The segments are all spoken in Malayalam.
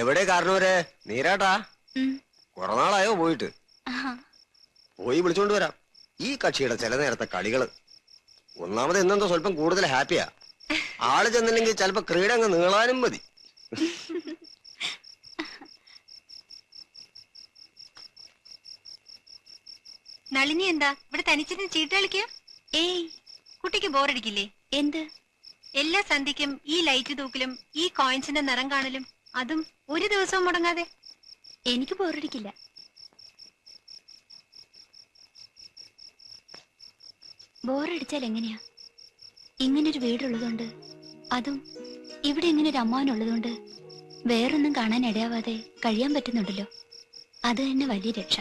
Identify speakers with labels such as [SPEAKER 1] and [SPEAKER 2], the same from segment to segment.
[SPEAKER 1] എവിടെ കാരണവരെ? നീരാട്ടാ. കുറെ നാളായോ പോയിട്ട്? പോയി വിളിച്ചോണ്ട് വരാം. ഈ കക്ഷിയുടെ ചില നേരത്തെ കളികൾ. ഒന്നാമത് എന്നെന്തോ സ്വല്പം കൂടുതൽ ഹാപ്പിയാ. ആൾ ചെന്നില്ലെങ്കിൽ ചിലപ്പോ ക്രീഡ അങ്ങ് നീളാനും മതി.
[SPEAKER 2] നളിനി എന്താ? ഇവിടെ തനിച്ചിരുന്ന് ചീട്ട് കളിക്കുക
[SPEAKER 3] ഏയ്
[SPEAKER 2] കുട്ടിക്ക് ബോറടിക്കില്ലേ?
[SPEAKER 3] എന്ത്?
[SPEAKER 2] എല്ലാ സന്ധ്യക്കും ഈ ലൈറ്റ് തൂക്കിലും ഈ കോയിൻസിന്റെ നിറം കാണലും അതും ഒരു ദിവസവും മുടങ്ങാതെ.
[SPEAKER 3] എനിക്ക് ബോറടിക്കില്ല. ബോറടിച്ചാൽ എങ്ങനെയാ? ഇങ്ങനൊരു വീടുള്ളതുകൊണ്ട് അതും ഇവിടെ ഇങ്ങനെ ഒരു അമ്മാവനുള്ളതുകൊണ്ട് വേറൊന്നും കാണാൻ ഇടയാവാതെ കഴിയാൻ പറ്റുന്നുണ്ടല്ലോ. അത് തന്നെ വലിയ രക്ഷ.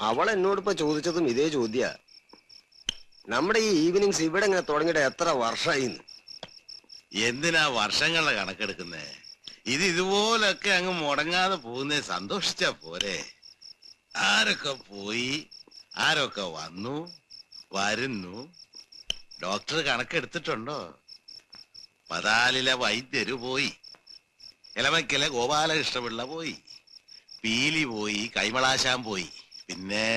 [SPEAKER 1] അവൾ എന്നോട് ഇപ്പൊ ചോദിച്ചതും ഇതേ ചോദ്യ. നമ്മുടെ ഈ ഈവനിങ്സ് ഇവിടെ ഇങ്ങനെ തുടങ്ങിയിട്ട് എത്ര വർഷമായി
[SPEAKER 4] എന്തിനാ വർഷങ്ങളുടെ കണക്കെടുക്കുന്നേ? ഇത് ഇതുപോലൊക്കെ അങ്ങ് മുടങ്ങാതെ പോകുന്നേ സന്തോഷിച്ചാ പോരെ. ആരൊക്കെ പോയി ആരൊക്കെ വന്നു വരുന്നു? ഡോക്ടർ കണക്കെടുത്തിട്ടുണ്ടോ? പതാലിലെ വൈദ്യര് പോയി ഇലമക്കിലെ ഗോപാലകൃഷ്ണപിള്ള പോയി പീലി പോയി കൈമളാശാൻ പോയി. പിന്നെ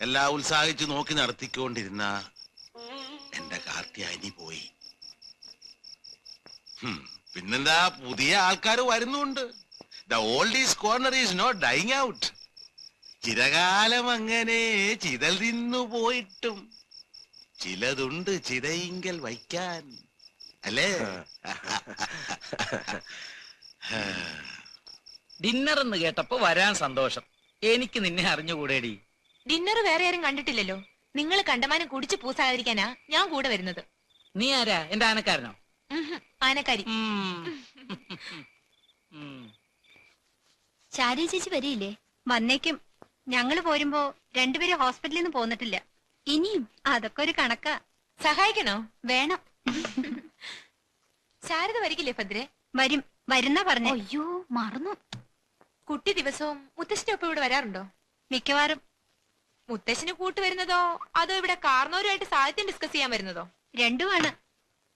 [SPEAKER 4] എല്ലാ ഉത്സാഹിച്ചു നോക്കി നടത്തിക്കൊണ്ടിരുന്ന എന്റെ കാർത്തിയാനി പോയി. പിന്നെന്താ പുതിയ ആൾക്കാർ വരുന്നുണ്ട്. The old is corner is not dying out ചിരകാലം അങ്ങനെ ചിതൽ തിന്നു പോയിട്ടും ചിലതുണ്ട് ചിതയിങ്കൽ വയ്ക്കാൻ. അല്ലേ?
[SPEAKER 5] ഡിന്നർ എന്ന് കേട്ടപ്പോ വരാൻ സന്തോഷം. എനിക്ക് നിന്നെ അറിഞ്ഞുകൂടേടി.
[SPEAKER 2] ഡിന്നർ വേറെ ആരും കണ്ടിട്ടില്ലല്ലോ. നിങ്ങൾ കണ്ടമാനം കുടിച്ച് പൂസാകാതിരിക്കാനാ ഞാൻ കൂടെ വരുന്നത്.
[SPEAKER 5] നീ ആരാ? എന്റെ ആനക്കാരനോ?
[SPEAKER 2] ഉഹും, ആനക്കാരി.
[SPEAKER 3] ശാരി ചേച്ചി വരിയില്ലേ
[SPEAKER 2] വന്നേക്കും. ഞങ്ങൾ പോരുമ്പോ രണ്ടുപേരും ഹോസ്പിറ്റലിൽ നിന്ന് പോന്നിട്ടില്ല.
[SPEAKER 3] ഇനിയും
[SPEAKER 2] അതൊക്കെ ഒരു കണക്കാ. സഹായിക്കണോ?
[SPEAKER 3] വേണം.
[SPEAKER 2] ശാരദ വരികില്ലേ ഭദ്രെ? വരും. വരുന്ന പറഞ്ഞു.
[SPEAKER 3] അയ്യോ മറന്നു.
[SPEAKER 2] കുട്ടി ദിവസവും മുത്തശ്ശിന്റെ ഒപ്പം ഇവിടെ വരാറുണ്ടോ? മിക്കവാറും. മുത്തശ്ശിന് കൂട്ട് വരുന്നതോ അതോ ഇവിടെ കാർന്നോരുമായിട്ട് സാഹിത്യം ഡിസ്കസ് ചെയ്യാൻ വരുന്നതോ? രണ്ടുമാണ്.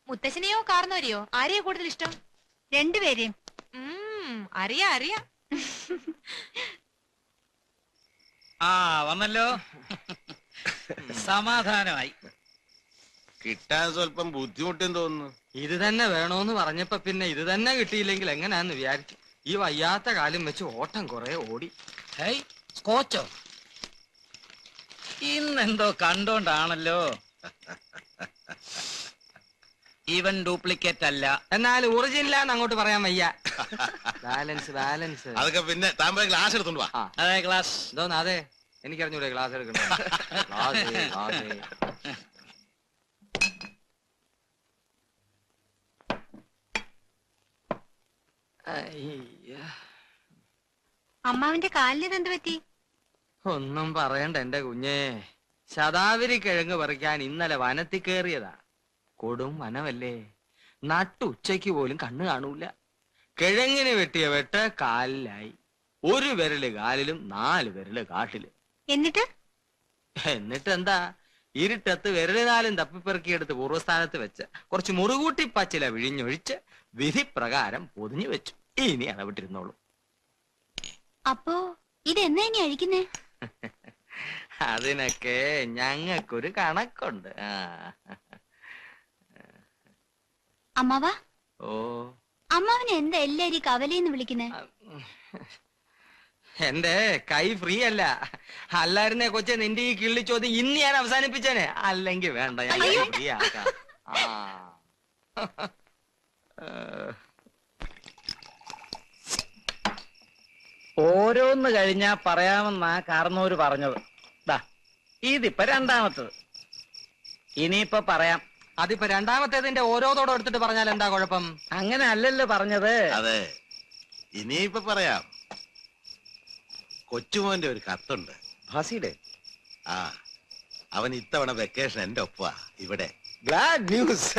[SPEAKER 2] മുത്തശ്ശിനെയോ കാർന്നോരെയോ? ആരെയോ കൂടുതൽ ഇഷ്ടം? രണ്ടുപേരെയും. അറിയാ അറിയാ.
[SPEAKER 5] ആ വന്നല്ലോ. സമാധാനമായി.
[SPEAKER 4] കിട്ടാൻ സ്വല്പം ബുദ്ധിമുട്ടും തോന്നുന്നു.
[SPEAKER 6] ഇത് തന്നെ വേണോന്ന് പറഞ്ഞപ്പോ പിന്നെ ഇത് തന്നെ കിട്ടിയില്ലെങ്കിൽ എങ്ങനെയാന്ന് വിചാരിച്ചു ഈ വയ്യാത്ത കാലം വെച്ച് ഓട്ടം കുറെ ഓടി.
[SPEAKER 5] ഹേയ് സ്കോച്ചോ? ഇന്നെന്തോ കണ്ടോണ്ടാണല്ലോ. ഇവൻ ഡ്യൂപ്ലിക്കേറ്റ് അല്ല.
[SPEAKER 6] എന്നാൽ ഒറിജിനലാന്ന് അങ്ങോട്ട് പറയാൻ വയ്യ. Balance balance.
[SPEAKER 4] അതൊക്കെ പിന്നെ താമ്പ ഗ്ലാസ് എടുത്തോണ്ട് വാ.
[SPEAKER 6] ആ.
[SPEAKER 5] അതെ ക്ലാസ്
[SPEAKER 6] എന്തോന്ന് അതെ എനിക്കറിഞ്ഞൂടെ ക്ലാസ് എടുക്കണ്ട ക്ലാസ് ക്ലാസ് അയ്യ.
[SPEAKER 2] അമ്മാവിന്റെ കാലിന് എന്ത് പറ്റി?
[SPEAKER 6] ഒന്നും പറയണ്ട എന്റെ കുഞ്ഞേ. ശതാവരി കിഴങ്ങ് പറിക്കാൻ ഇന്നലെ വനത്തിൽ കയറിയതാ കൊടും വനമല്ലേ. നട്ടു ഉച്ചയ്ക്ക് പോലും കണ്ണു കാണൂല. കിഴങ്ങിന് വെട്ടിയ വെട്ട് കാലിലായി. ഒരു വിരൽ കാലിലും നാല് വിരൽ കാട്ടിൽ.
[SPEAKER 2] എന്നിട്ട്?
[SPEAKER 6] എന്നിട്ട് എന്താ ഇരുട്ടത്ത് വിരൽ നാലും തപ്പിപ്പെറുക്കിയെടുത്ത് പൂർവസ്ഥാനത്ത് വെച്ച് കുറച്ച് മുറുകൂട്ടി പച്ചില വിഴിഞ്ഞൊഴിച്ച് വിധി പ്രകാരം പൊതിഞ്ഞു വെച്ചു. ഇനി അളവിട്ടിരുന്നോളൂ
[SPEAKER 3] അപ്പോ ഇത് എന്നാ ഇനി അഴിക്കുന്നേ?
[SPEAKER 6] അതിനൊക്കെ ഞങ്ങൾക്കൊരു കണക്കുണ്ട്. ആ.
[SPEAKER 3] അമ്മാവാ?
[SPEAKER 6] ഓ.
[SPEAKER 3] അമ്മാവനെ എന്താ എല്ലാരും കവലയെന്ന് വിളിക്കുന്നേ?
[SPEAKER 6] എന്റെ കൈ ഫ്രീ അല്ല. അല്ലായിരുന്നേ കൊച്ചെ നിന്റെ ഈ കിള്ളി ചോദ്യം ഇന്ന് ഞാൻ അവസാനിപ്പിച്ചേനെ. അല്ലെങ്കിൽ വേണ്ട ഞാൻ ഫ്രീ ആക്കാം. ആ.
[SPEAKER 5] ഓരോന്ന് കഴിഞ്ഞാ പറയാമെന്നാ കാർന്നോര് പറഞ്ഞത്. ദാ ഇതിപ്പോ രണ്ടാമത്തത്. ഇനിയിപ്പോ പറയാം.
[SPEAKER 6] അതിപ്പോ രണ്ടാമത്തേതിന്റെ ഓരോതോടെ എടുത്തിട്ട് പറഞ്ഞാൽ എന്താ കുഴപ്പം?
[SPEAKER 5] അങ്ങനെ അല്ലല്ലോ പറഞ്ഞത്.
[SPEAKER 4] അതെ ഇനിയിപ്പൊ പറയാം. കൊച്ചുമോന്റെ ഒരു കത്തുണ്ട്.
[SPEAKER 1] ഭാസിയുടെ?
[SPEAKER 4] ആ അവൻ ഇത്തവണ വെക്കേഷൻ എന്റെ ഒപ്പാ ഇവിടെ.
[SPEAKER 1] ഗ്ലാഡ് ന്യൂസ്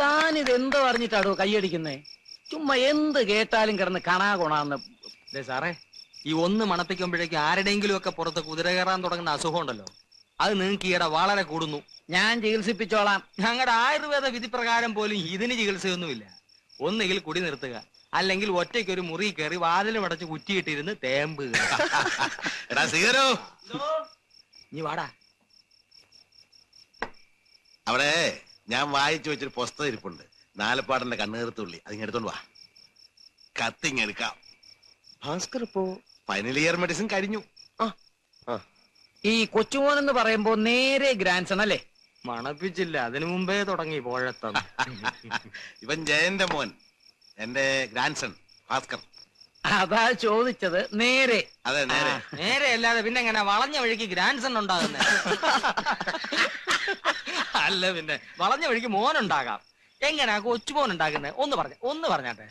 [SPEAKER 5] താൻ ഇത് എന്തോ അറിഞ്ഞിട്ടാടോ കൈയടിക്കുന്നേ? ചുമ്മാ എന്ത് കേട്ടാലും കിടന്ന് കണാ കൊണാന്ന്
[SPEAKER 6] ദേ സാറേ ഈ ഒന്ന് മണപ്പിക്കുമ്പോഴേക്കും ആരുടെയെങ്കിലും ഒക്കെ പുറത്ത് കുതിര കയറാൻ തുടങ്ങുന്ന അസുഖം ഉണ്ടല്ലോ. അത് നിങ്ങൾക്ക് ഈയിടെ വളരെ കൂടുന്നു.
[SPEAKER 5] ഞാൻ ചികിത്സിപ്പിച്ചോളാം.
[SPEAKER 6] ഞങ്ങളുടെ ആയുർവേദ വിധി പ്രകാരം പോലും ഇതിന് ചികിത്സയൊന്നുമില്ല. ഒന്നുകിൽ കുടി നിർത്തുക. അല്ലെങ്കിൽ ഒറ്റയ്ക്ക് ഒരു മുറി കയറി വാതിലും അടച്ച് കുറ്റിയിട്ടിരുന്ന് തേമ്പ്
[SPEAKER 4] എടാ സീറോ
[SPEAKER 6] നീ വാടാ.
[SPEAKER 4] അവിടെ ഞാൻ വായിച്ചു വെച്ചൊരു പുസ്തകം ഇരിപ്പുണ്ട്. നാലപ്പാടന്റെ കണ്ണുകീർത്തുള്ളി അതിങ്ങെടുത്തോണ്ട് വാ. കത്തിങ്ങെടുക്കാം
[SPEAKER 1] ഭാസ്കർ ഇപ്പോ
[SPEAKER 4] ഫൈനൽ ഇയർ മെഡിസിൻ കഴിഞ്ഞു.
[SPEAKER 5] ഈ കൊച്ചുമോൻ എന്ന് പറയുമ്പോ നേരെ ഗ്രാൻഡ്സൺ അല്ലേ?
[SPEAKER 6] മണപ്പിച്ചില്ല. അതിനു മുമ്പേ തുടങ്ങി പോഴത്തം.
[SPEAKER 4] ഇവൻ ജയന്റെ മോൻ. എന്റെ ഗ്രാൻഡ്സൺ ഭാസ്കർ.
[SPEAKER 5] അതാ ചോദിച്ചത്. നേരെ.
[SPEAKER 4] അതെ നേരെ.
[SPEAKER 6] നേരെ അല്ലാതെ പിന്നെ എങ്ങനെ വളഞ്ഞ വഴിക്ക് ഗ്രാൻഡ്സൺ ഉണ്ടാകുന്നേ? അല്ല പിന്നെ വളഞ്ഞ വഴിക്ക് മോൻ ഉണ്ടാകാം. എങ്ങനാ കൊച്ചുമോൻ ഉണ്ടാക്കുന്നത് ഒന്ന് പറഞ്ഞ ഒന്ന് പറഞ്ഞാട്ടെ.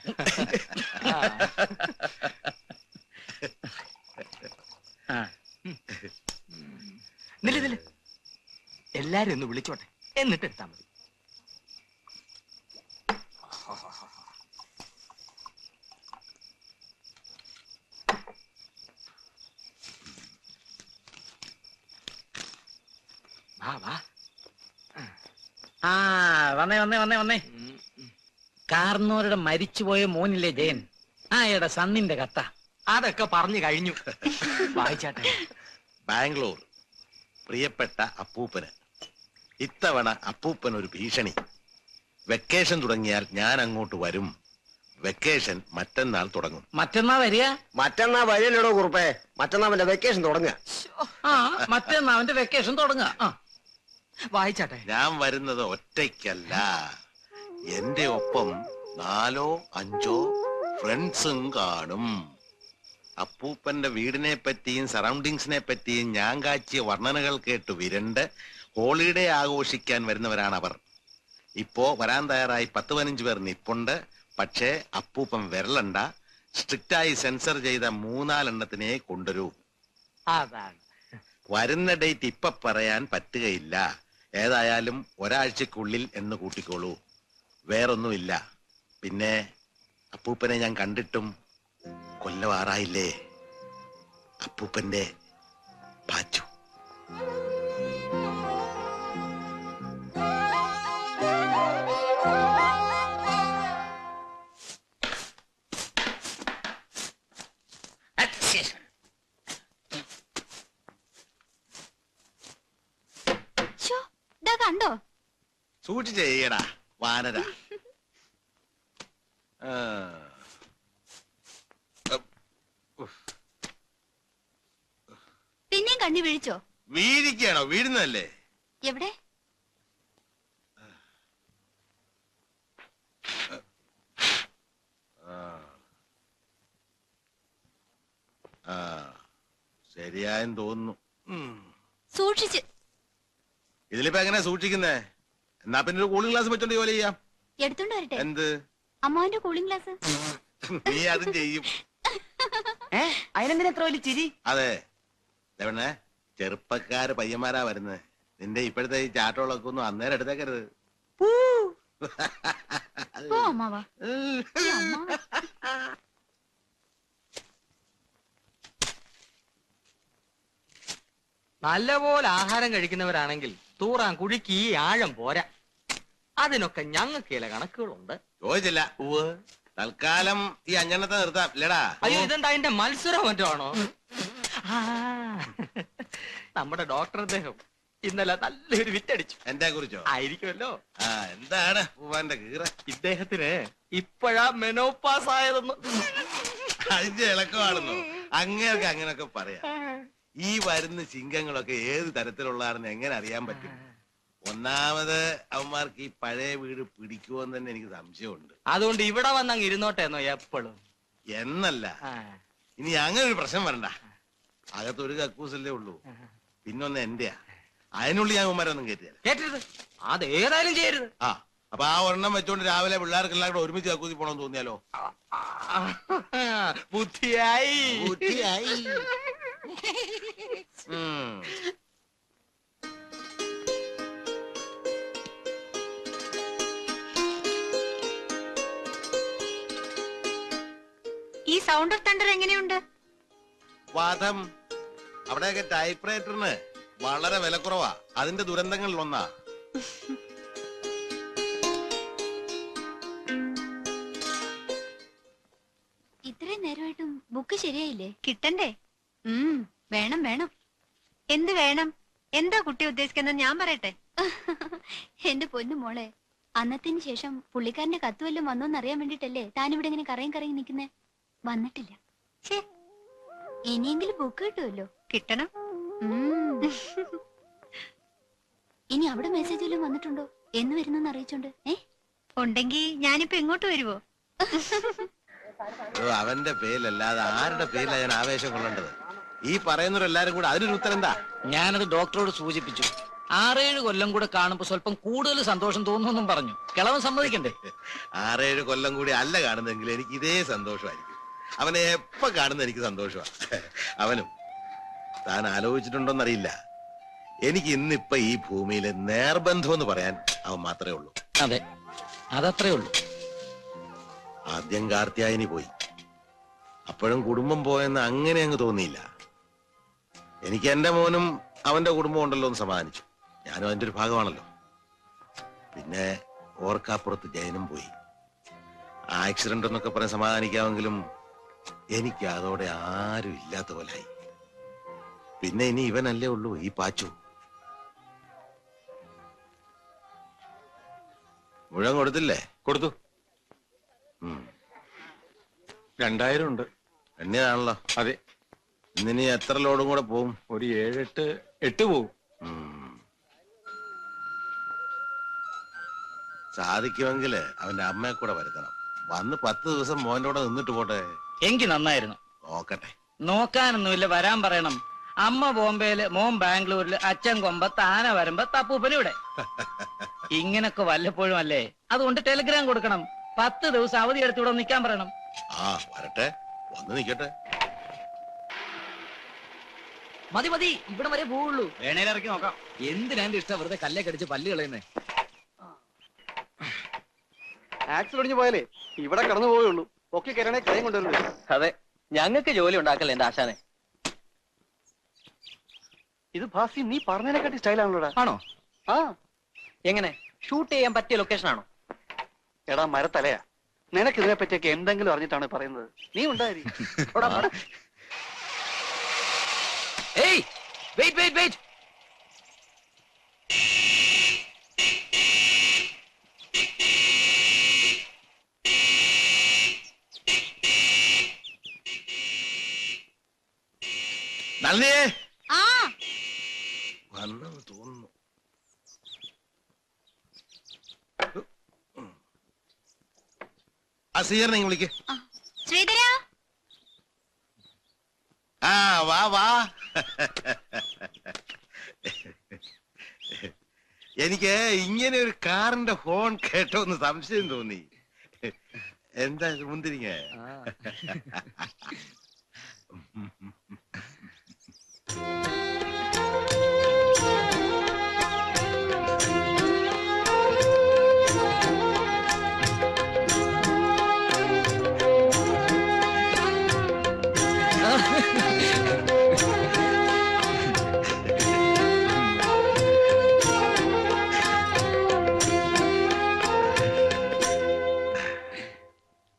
[SPEAKER 6] നില്ല് നില്ല്. എല്ലാരും ഒന്ന് വിളിച്ചോട്ടെ. എന്നിട്ട് എടുത്താ മതി വാ വാ
[SPEAKER 5] ആ വന്നേ വന്നേ വന്നേ വന്നേ. കാർന്നോരുടെ മരിച്ചുപോയ മോനില്ലേ ജയൻ? ആ എടാ സണ്ണിന്റെ കത്ത.
[SPEAKER 6] അതൊക്കെ പറഞ്ഞു കഴിഞ്ഞു. വായിച്ചാട്ടെ.
[SPEAKER 4] ബാംഗ്ലൂർ. പ്രിയപ്പെട്ട അപ്പൂപ്പന്. ഇത്തവണ അപ്പൂപ്പൻ ഒരു ഭീഷണി. വെക്കേഷൻ തുടങ്ങിയാൽ ഞാൻ അങ്ങോട്ട് വരും. വെക്കേഷൻ മറ്റന്നാൾ തുടങ്ങും.
[SPEAKER 5] മറ്റന്നാ വരിക?
[SPEAKER 1] മറ്റന്നാ വരില്ലടോ കുറുപ്പേ? മറ്റന്നാ അവന്റെ വെക്കേഷൻ തുടങ്ങുക.
[SPEAKER 5] ആ മറ്റന്നാ അവന്റെ വെക്കേഷൻ തുടങ്ങുക. ആ.
[SPEAKER 6] വായിച്ചാട്ടെ.
[SPEAKER 4] ഞാൻ വരുന്നത് ഒറ്റയ്ക്കല്ല. എന്റെ ഒപ്പം നാലോ അഞ്ചോ ഫ്രണ്ട്സും കാണും. അപ്പൂപ്പന്റെ വീടിനെ പറ്റിയും സറൗണ്ടിങ്സിനെ പറ്റിയും ഞാൻ കാച്ചിയ വർണനകൾ കേട്ട് വിരണ്ട് ഹോളിഡേ ആഘോഷിക്കാൻ വരുന്നവരാണ് അവർ ഇപ്പോ വരാൻ തയ്യാറായി പത്ത് പതിനഞ്ച് പേർ നിപ്പുണ്ട്. പക്ഷേ അപ്പൂപ്പൻ വരലണ്ട. സ്ട്രിക്റ്റായി സെൻസർ ചെയ്ത മൂന്നാലെണ്ണത്തിനെ കൊണ്ടുവരൂ.
[SPEAKER 6] അതാണ്.
[SPEAKER 4] വരുന്ന ഡേറ്റ് ഇപ്പൊ പറയാൻ പറ്റുകയില്ല. ഏതായാലും ഒരാഴ്ചക്കുള്ളിൽ എന്ന് കൂട്ടിക്കോളൂ. വേറൊന്നുമില്ല. പിന്നെ അപ്പൂപ്പനെ ഞാൻ കണ്ടിട്ടും കൊല്ലവാറായില്ലേ? അപ്പൂപ്പന്റെ പാച്ചു. സൂക്ഷിച്ച് ചെയ്യടാ വാനര.
[SPEAKER 3] പിന്നെയും കണ്ണി വീഴിച്ചോ?
[SPEAKER 4] വീഴിക്കാണോ വീഴുന്നല്ലേ
[SPEAKER 3] എവിടെ?
[SPEAKER 4] ശരിയായെന്ന് തോന്നുന്നു.
[SPEAKER 3] സൂക്ഷിച്ച്.
[SPEAKER 4] ഇതിലിപ്പോ എങ്ങനെ സൂക്ഷിക്കുന്നേ? എന്നാ പിന്നെ ഒരു കൂളിംഗ് ഗ്ലാസ് വെച്ചോണ്ട് ജോലി ചെയ്യാം.
[SPEAKER 3] എടുത്തോണ്ട് വരട്ടെ.
[SPEAKER 4] എന്ത്?
[SPEAKER 3] അമ്മാവിന്റെ കൂളിംഗ് ഗ്ലാസ്
[SPEAKER 4] നീ അതും ചെയ്യും.
[SPEAKER 6] ഏ? അതിനെന്തിനാ എത്ര വലിയ ചിരി?
[SPEAKER 4] അതെ. എവിടെ ചെറുപ്പക്കാര് പയ്യന്മാരാ വരുന്നത് നിന്റെ ഇപ്പോഴത്തെ ഈ ചാട്ടോളൊക്കെ ഒന്നും അന്നേരം എടുത്തേക്കരുത്.
[SPEAKER 3] പോ. അമ്മാവാ. ഈ.
[SPEAKER 6] നല്ലപോലെ ആഹാരം കഴിക്കുന്നവരാണെങ്കിൽ തൂറാൻ കുഴിക്ക് ഈ ആഴം പോരാ. അതിനൊക്കെ ഞങ്ങൾക്ക് ചില കണക്കുകളുണ്ട്.
[SPEAKER 4] ചോദിച്ചില്ല. തൽക്കാലം ഈ അഞ്ചെണ്ണത്തെ നിർത്താം. ഇല്ലടാ.
[SPEAKER 6] അയ്യോ ഇതെന്താ അതിന്റെ മത്സരം മറ്റോ ആണോ നമ്മുടെ ഡോക്ടർ അദ്ദേഹം ഇന്നലെ നല്ലൊരു വിറ്റടിച്ചു
[SPEAKER 4] എന്റെ കുറിച്ചോ?
[SPEAKER 6] ആയിരിക്കുമല്ലോ.
[SPEAKER 4] ആ എന്താണ്? പൂവാന്റെ കീറ.
[SPEAKER 6] ഇദ്ദേഹത്തിന് ഇപ്പോഴാ മെനോപാസ് ആയതെന്ന്.
[SPEAKER 4] അതിന്റെ ഇളക്കമാണെന്നു? അങ്ങനെയൊക്കെ അങ്ങനെയൊക്കെ പറയാം. ഈ വരുന്ന ചിങ്കങ്ങളൊക്കെ ഏത് തരത്തിലുള്ളതാണെന്ന് എങ്ങനെ അറിയാൻ പറ്റും? ഒന്നാമത് അവന്മാർക്ക് ഈ പഴയ വീട് പിടിക്കുമെന്ന് തന്നെ എനിക്ക് സംശയമുണ്ട്.
[SPEAKER 6] അതുകൊണ്ട് ഇവിടെ വന്നങ്ങ് ഇരുന്നോട്ടെന്നോ എപ്പോഴും
[SPEAKER 4] എന്നല്ല. ഇനി അങ്ങനെ ഒരു പ്രശ്നം വരണ്ട. അകത്തൊരു കക്കൂസല്ലേ ഉള്ളൂ. പിന്നൊന്ന് എന്റെയാ. അതിനുള്ളിൽ ഞാൻ അവന്മാരൊന്നും കയറ്റിയല്ല
[SPEAKER 6] കേട്ടരുത് അത് ഏതായാലും ചെയ്യരുത്.
[SPEAKER 4] ആ. അപ്പൊ ആ ഒരെണ്ണം വെച്ചോണ്ട് രാവിലെ പിള്ളേർക്ക് എല്ലാവരും ഒരുമിച്ച് കക്കൂസി പോണെന്ന് തോന്നിയാലോ? ബുദ്ധിയായി.
[SPEAKER 1] ബുദ്ധിയായി.
[SPEAKER 2] സൗണ്ട് ഓഫ് തണ്ടർ എങ്ങനെയുണ്ട്?
[SPEAKER 4] വാദം അവിടെയൊക്കെ ടൈപ്പ്റൈറ്ററിന് വളരെ വിലക്കുറവാ. അതിന്റെ ദുരന്തങ്ങളിൽ ഒന്നാ
[SPEAKER 3] ഇത്രയും നേരമായിട്ടും ബുക്ക് ശരിയായില്ലേ?
[SPEAKER 2] കിട്ടണ്ടേ? ഉം വേണം വേണം. എന്ത് വേണം? എന്താ കുട്ടി ഉദ്ദേശിക്കുന്നത്? ഞാൻ പറയട്ടെ.
[SPEAKER 3] എന്റെ പൊന്നു മോളെ അന്നത്തിന് ശേഷം പുള്ളിക്കാരന്റെ കത്തുവല്ലോ വന്നോന്നറിയാൻ വന്നോന്ന് അറിയാൻ വേണ്ടിട്ടല്ലേ താനിവിടെ ഇവിടെ ഇങ്ങനെ കറയും കറയും നിൽക്കുന്നേ വന്നിട്ടില്ല.
[SPEAKER 2] ഛേ,
[SPEAKER 3] ഇനിയെങ്കിലും ബുക്ക് കിട്ടുമല്ലോ?
[SPEAKER 2] കിട്ടണം.
[SPEAKER 3] ഇനി അവിടെ മെസ്സേജ് വല്ലതും വന്നിട്ടുണ്ടോ? എന്ന് വരുന്നെന്ന് അറിയിച്ചോണ്ട്. ഏ?
[SPEAKER 2] ഉണ്ടെങ്കി ഞാനിപ്പോ എങ്ങോട്ട് വരുവോ?
[SPEAKER 4] ഓ, അവന്റെ പേരിലല്ലാതെ ആരുടെ പേരിലാണ് ഞാൻ ആവേശം കൊള്ളേണ്ടത്? ഈ പറയുന്നവരെല്ലാരും കൂടെ അതിനൊരു ഉത്തരം എന്താ
[SPEAKER 5] ഞാനത് ഡോക്ടറോട് സൂചിപ്പിച്ചു. ആറേഴ് കൊല്ലം കൂടെ കാണുമ്പോ സ്വല്പം കൂടുതൽ സന്തോഷം തോന്നുന്നു പറഞ്ഞു. കിളവൻ സമ്മതിക്കണ്ടേ?
[SPEAKER 4] ആറേഴ് കൊല്ലം കൂടി അല്ല കാണുന്നെങ്കിൽ എനിക്ക് ഇതേ സന്തോഷമായിരിക്കും. അവനെ എപ്പോ കാണുന്ന എനിക്ക് സന്തോഷമാണ് അവനും താൻ ആലോചിച്ചിട്ടുണ്ടോന്നറിയില്ല. എനിക്ക് ഇന്നിപ്പൊ ഈ ഭൂമിയിലെ നേർബന്ധം എന്ന് പറയാൻ അവൻ മാത്രമേ ഉള്ളൂ.
[SPEAKER 5] അതെ അതത്രേ ഉള്ളൂ.
[SPEAKER 4] ആദ്യം കാർത്തിയായനി പോയി. അപ്പോഴും കുടുംബം പോയെന്ന് അങ്ങനെ അങ്ങ് തോന്നിയില്ല. എനിക്ക് എന്റെ മോനും അവന്റെ കുടുംബം ഉണ്ടല്ലോ എന്ന് സമാധാനിച്ചു ഞാനും അതിന്റെ ഒരു ഭാഗമാണല്ലോ. പിന്നെ ഓർക്കാപ്പുറത്ത് ജയനും പോയി. ആക്സിഡന്റ് എന്നൊക്കെ പറഞ്ഞ് സമാധാനിക്കാമെങ്കിലും എനിക്ക് അതോടെ ആരും ഇല്ലാത്ത പോലായി. പിന്നെ ഇനി ഇവനല്ലേ ഉള്ളൂ ഈ പാച്ചു. മുഴുവൻ കൊടുത്തില്ലേ?
[SPEAKER 7] കൊടുത്തു. രണ്ടായിരം ഉണ്ട്
[SPEAKER 4] എണ്ണയാണല്ലോ
[SPEAKER 7] അതെ.
[SPEAKER 4] ഇന്നിനി എത്ര ലോഡും കൂടെ പോവും?
[SPEAKER 7] ഒരു ഏഴെട്ട് എട്ട് പോവും.
[SPEAKER 4] സാധിക്കുമെങ്കിൽ അവന്റെ അമ്മയെ കൂടെ വരുത്തണം. വന്ന് പത്ത് ദിവസം മോന്റെ കൂടെ നിന്നിട്ട് പോട്ടെ.
[SPEAKER 5] എങ്കി നന്നായിരുന്നു.
[SPEAKER 4] നോക്കട്ടെ.
[SPEAKER 5] നോക്കാനൊന്നുമില്ല വരാൻ പറയണം. അമ്മ ബോംബെയിൽ മോം ബാംഗ്ലൂരിൽ അച്ഛൻ കൊമ്പ താന വരുമ്പോ തപ്പൂപ്പന ഇവിടെ ഇങ്ങനൊക്കെ വല്ലപ്പോഴും അല്ലേ? അതുകൊണ്ട് ടെലിഗ്രാം കൊടുക്കണം. പത്ത് ദിവസം അവധി എടുത്ത് ഇവിടെ നിൽക്കാൻ പറയണം.
[SPEAKER 4] ആ വരട്ടെ. വന്ന് നിക്കട്ടെ
[SPEAKER 6] മതി മതി. ഇവിടെ വരെ പോവുള്ളൂ. വേണേലിറക്കി നോക്കാം. എന്തിനാ എന്റെ ഇഷ്ടം? വെറുതെ കല്ലേ കടിച്ച് പല്ല് കളയുന്നേ.
[SPEAKER 8] ആക്സിൽ ഒടിഞ്ഞു പോയാലേ ഇവിടെ കടന്നു പോയുള്ളൂ കയറണേ
[SPEAKER 9] അതെ ഞങ്ങൾക്ക് ജോലി ഉണ്ടാക്കല്ലേ എന്റെ ആശാനെ?
[SPEAKER 8] ഇത് ഭാസി നീ പറഞ്ഞതിനെക്കാട്ടി സ്റ്റൈലാണല്ലോടാ
[SPEAKER 9] ആണോ?
[SPEAKER 8] ആ.
[SPEAKER 9] എങ്ങനെ? ഷൂട്ട് ചെയ്യാൻ പറ്റിയ ലൊക്കേഷൻ ആണോ?
[SPEAKER 8] എടാ മരത്തലയാ. നിനക്ക് ഇതിനെ പറ്റിയൊക്കെ എന്തെങ്കിലും അറിഞ്ഞിട്ടാണ് പറയുന്നത്. നീ ഉണ്ടായി.
[SPEAKER 6] ഏയ് വെയിറ്റ് വെയിറ്റ് വെയിറ്റ്
[SPEAKER 4] നളിനിയേ
[SPEAKER 3] ആ.
[SPEAKER 4] വന്നെന്ന് തോന്നുന്നു. ആ സീറിനെ വിളിക്ക്.
[SPEAKER 3] ശ്രീധര?
[SPEAKER 4] ആ വാ വാ. എനിക്ക് ഇങ്ങനെ ഒരു കാറിന്റെ ഹോൺ കേട്ടോ എന്ന് സംശയം തോന്നി. എന്താ മുന്തിരിങ്ങ?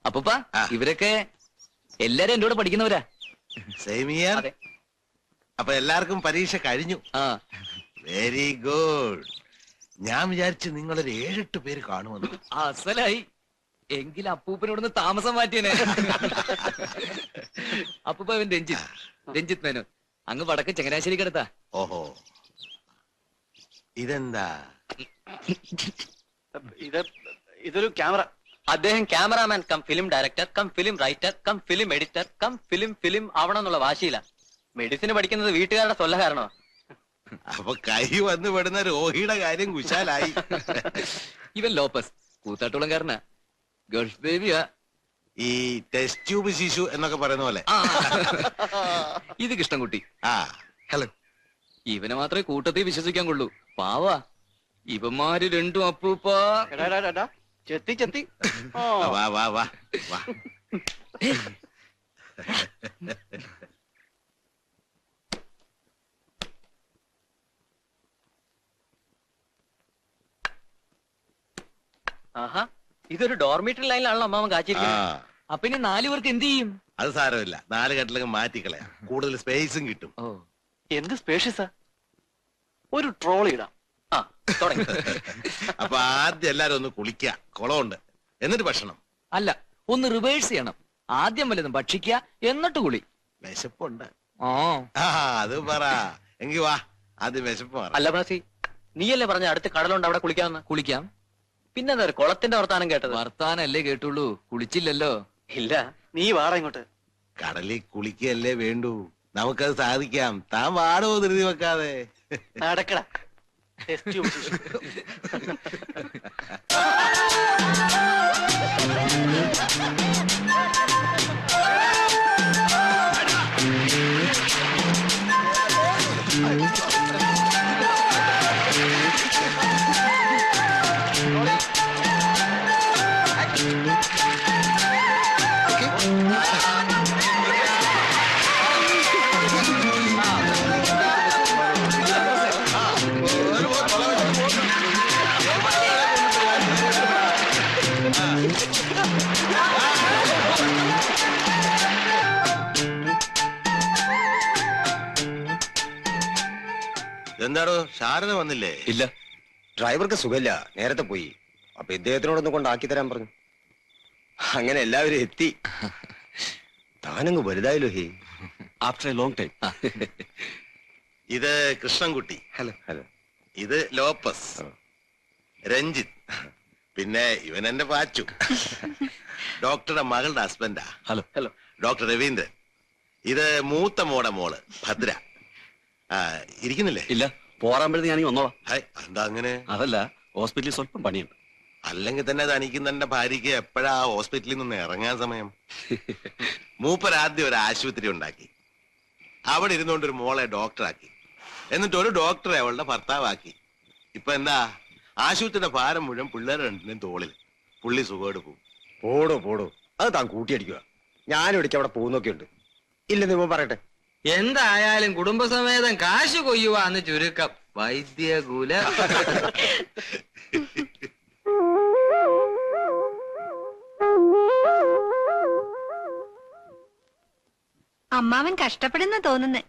[SPEAKER 6] അപ്പൂപ്പ ഇവരൊക്കെ എല്ലാരും എന്റെ കൂടെ പഠിക്കുന്നവരാ.
[SPEAKER 4] Same year. അപ്പൊ എല്ലാവർക്കും പരീക്ഷ കഴിഞ്ഞു.
[SPEAKER 6] ആ.
[SPEAKER 4] വെരി ഗുഡ് ഞാൻ വിചാരിച്ചു നിങ്ങളൊരു ഏഴെട്ട് പേര് കാണുമെന്ന്.
[SPEAKER 6] അസലായി. എങ്കിൽ അപ്പൂപ്പനോടൊന്ന് താമസം മാറ്റിയനെ. അപ്പൂപ്പൻ അവൻ രഞ്ജിത്ത്. രഞ്ജിത്ത് മേനോൻ. അങ്ങ് വടക്ക് ചങ്ങനാശ്ശേരി കിടത്താ
[SPEAKER 4] ഓഹോ. ഇതെന്താ?
[SPEAKER 8] ഇത് ഇതൊരു ക്യാമറ.
[SPEAKER 9] അദ്ദേഹം cameraman cum film director cum film writer cum film editor cum film film ആവണം എന്നുള്ള വാശിയില്ല മെഡിസിൻ പഠിക്കുന്നത് വീട്ടുകാരുടെ തൊല്ല കാരണോ
[SPEAKER 4] അപ്പൊ കൈ വന്ന് പെടുന്ന രോഹിയുടെ കാര്യം കുശാലായി.
[SPEAKER 6] ഇവൻ ലോപ്പസ് കൂത്താട്ടുളംകാരനാ ഗൾഫ് ബേബിയാ
[SPEAKER 4] ഈ ടെസ്റ്റ് ട്യൂബ് ശിശു എന്നൊക്കെ പറയുന്ന പോലെ.
[SPEAKER 9] ഇത് കൃഷ്ണൻകുട്ടി.
[SPEAKER 4] ആ.
[SPEAKER 1] ഹലോ.
[SPEAKER 9] ഇവനെ മാത്രമേ കൂട്ടത്തിൽ വിശ്വസിക്കാൻ കൊള്ളൂ. പാവാ. ഇവന്മാര് രണ്ടും അപ്പൂപ്പ.
[SPEAKER 8] ചെത്തി ചെത്തി.
[SPEAKER 4] വാ വാ വാ വാ.
[SPEAKER 9] ഇതൊരു ഡോർമീറ്ററി ലൈനിലാണല്ലോ അമ്മാവൻ കാച്ചിരിക്കുന്നത്. അപ്പൊ ഇനി നാലു പേർക്ക് എന്ത് ചെയ്യും?
[SPEAKER 4] അത് സാരമില്ല. നാല് കെട്ടിലൊക്കെ മാറ്റിക്കളയാം. കൂടുതൽ സ്പേസും കിട്ടും.
[SPEAKER 9] ഓ.
[SPEAKER 8] എന്ത് സ്പേഷ്യസാ ഒരു ട്രോൾ ഇടാം.
[SPEAKER 9] ആ തുടങ്ങി.
[SPEAKER 4] അപ്പൊ ആദ്യം എല്ലാരും ഒന്ന് കുളിക്കുക കുളമുണ്ട്. എന്നിട്ട് ഭക്ഷണം.
[SPEAKER 6] അല്ല ഒന്ന് റിവേഴ്സ് ചെയ്യണം. ആദ്യം വല്ലതും ഭക്ഷിക്കുക എന്നിട്ട് കുളി.
[SPEAKER 4] വിശപ്പുണ്ട്.
[SPEAKER 6] ഓ
[SPEAKER 4] ആ അത് പറ. എങ്കി വാ. ആദ്യം വിശപ്പ്
[SPEAKER 9] അല്ല ബാസി നീയല്ലേ പറഞ്ഞ അടുത്ത് കടലുണ്ട് അവിടെ കുളിക്കാന്ന്
[SPEAKER 6] കുളിക്കാം.
[SPEAKER 9] പിന്നെ എന്താ കുളത്തിന്റെ വർത്താനം കേട്ടത്?
[SPEAKER 6] വർത്താനല്ലേ കേട്ടുള്ളൂ. കുളിച്ചില്ലല്ലോ.
[SPEAKER 9] ഇല്ല
[SPEAKER 8] നീ വാടാ ഇങ്ങോട്ട്.
[SPEAKER 4] കടലിൽ കുളിക്കല്ലേ വേണ്ടു. നമുക്കത് സാധിക്കാം. താൻ വാടോ ധൃതി വെക്കാതെ.
[SPEAKER 8] നടക്കടാ. ശിശു.
[SPEAKER 4] എന്താടോ ശാരദ വന്നില്ലേ?
[SPEAKER 9] ഇല്ല.
[SPEAKER 1] ഡ്രൈവർക്ക് സുഖമില്ല. നേരത്തെ പോയി. അപ്പൊ ഇദ്ദേഹത്തിനോടൊന്ന് കൊണ്ടാക്കി തരാൻ പറഞ്ഞു. അങ്ങനെ എല്ലാവരും എത്തി. താനങ്ങ് വലുതായല്ലോ hey
[SPEAKER 7] after a long time
[SPEAKER 4] ഇത് കൃഷ്ണൻകുട്ടി.
[SPEAKER 1] ഹലോ. ഹലോ.
[SPEAKER 4] ഇത് ലോപ്പസ്. രഞ്ജിത്ത്. പിന്നെ ഇവൻ എന്റെ പാച്ചു. ഡോക്ടറുടെ മകളുടെ ഹസ്ബൻഡാ.
[SPEAKER 7] ഹലോ.
[SPEAKER 9] ഹലോ.
[SPEAKER 4] ഡോക്ടർ രവീന്ദ്രൻ. ഇത് മൂത്ത മോടെ മോൾ ഭദ്ര. ഇരിക്കുന്നില്ലേ?
[SPEAKER 7] ഇല്ല. പോറാമ്പഴത്തേക്ക് ഞാനീ വന്നോളാം.
[SPEAKER 4] ഹൈ, എന്താ അങ്ങനെ?
[SPEAKER 7] അതല്ല ഹോസ്പിറ്റലിൽ സ്വല്പം പണിയുണ്ട്.
[SPEAKER 4] അല്ലെങ്കിൽ തന്നെ തനിക്കും തന്റെ ഭാര്യയ്ക്ക് എപ്പോഴാ ഹോസ്പിറ്റലിൽ നിന്ന് ഇറങ്ങാൻ സമയം? മൂപ്പരാദ്യം ഒരു ആശുപത്രി ഉണ്ടാക്കി. അവിടെ ഇരുന്നുകൊണ്ട് ഒരു മോളെ ഡോക്ടറാക്കി. എന്നിട്ട് ഒരു ഡോക്ടറെ അവളുടെ ഭർത്താവാക്കി. ഇപ്പൊ എന്താ? ആശുപത്രിയുടെ ഭാരം മുഴുവൻ പിള്ളേർ രണ്ടിനും തോളിൽ പുള്ളി സുഖമായിട്ട് പോകും
[SPEAKER 1] പോടോ പോടോ. അത് താൻ കൂട്ടിയടിക്കുക. ഞാനും ഇടയ്ക്ക് അവിടെ പോകുന്നൊക്കെ ഉണ്ട് ഇല്ലെന്ന് ഇവൻ പറയട്ടെ.
[SPEAKER 6] എന്തായാലും കുടുംബസമേതം കാശ് കൊയ്യുവാന്ന് ചുരുക്കം. വൈദ്യകുല.
[SPEAKER 2] അമ്മാവൻ കഷ്ടപ്പെടുന്ന തോന്നുന്നു.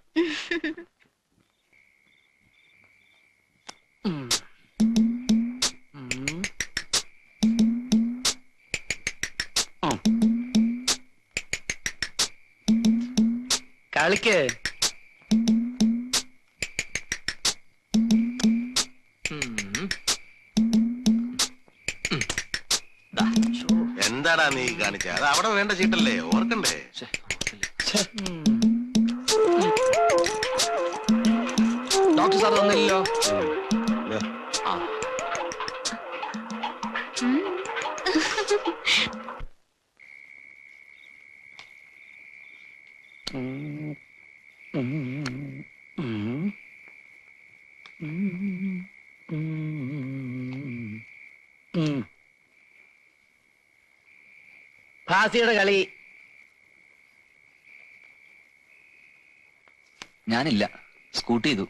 [SPEAKER 6] കളിക്ക്.
[SPEAKER 4] എന്താടാ നീ കാണിച്ച? അത് അവിടെ വേണ്ട ചീട്ടല്ലേ? ഓർക്കണ്ടേ?
[SPEAKER 6] ഡോക്ടർ സാർ തന്നില്ലല്ലോ ഭാസിയുടെ കളി.
[SPEAKER 7] ഞാനില്ല. സ്കൂട്ടി ചെയ്തു